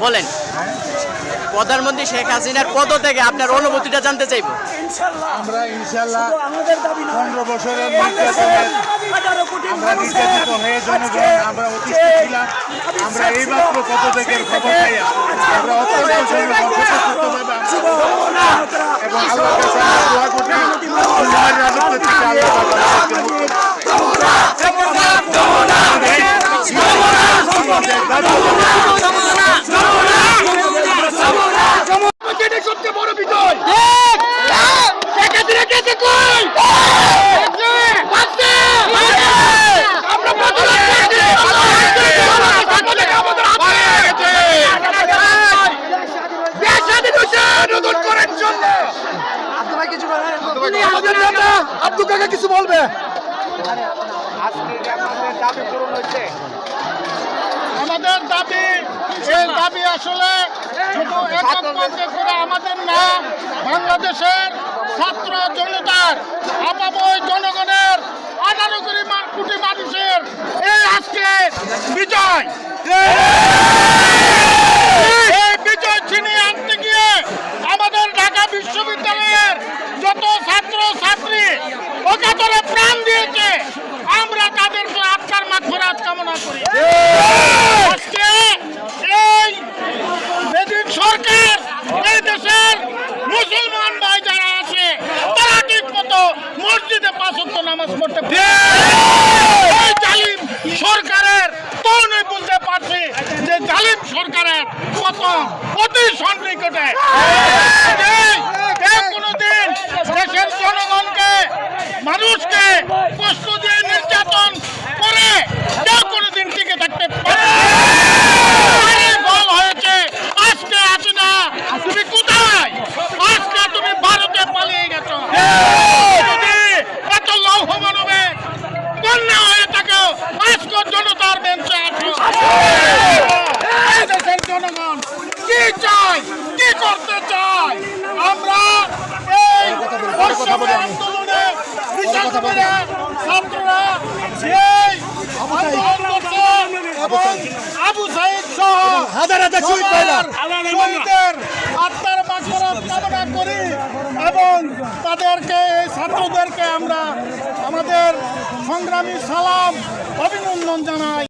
বলেন প্রধানমন্ত্রী শেখ হাসিনার পদ থেকে আপনার অনুভূতিটা জানতে চাইব আমরা ইনশাল্লাহ পনেরো বছরের আমরা নির্যাতিত হয়ে জনগণ আমরা অতিষ্ঠ ছিলাম আমরা এইমাত্র থেকে খবর পাইয়া আমরা অত্যন্ত এবং আল্লাহর কাছে দোয়া করি রাজত্ব থেকে আল্লাহ নেতা আব্দুল কাকা কিছু বলবে? আমাদের দাবি এই দাবি আসলে শুধু একক করে আমাদের না বাংলাদেশের ছাত্র জনতার আপাবই জনগণের আঠারো কোটি মানুষের এই আজকে বিজয় এই বিজয় ছিনিয়ে আনতে গিয়ে আমাদের ঢাকা বিশ্ববিদ্যালয়ের যত ছাত্র ছাত্রী অকাতরে প্রাণ দিয়েছে আমরা তাদের আত্মার মাগফিরাত কামনা করি। আজকে এই বেদিন সরকার এই দেশের মুসলমান ভাই যারা আছে তারা ঠিক মতো মসজিদে পাঁচ নামাজ পড়তে কি চাই? কি করতে চাই? আমরা এই বৈষম্য আন্দোলনে বিশেষ করে ছাত্ররা সেই এবং আবু সাইদ সহ হাজার হাজার শহীদের আত্মার কামনা করি এবং তাদেরকে এই ছাত্রদেরকে আমরা আমাদের সংগ্রামী সালাম অভিনন্দন জানাই।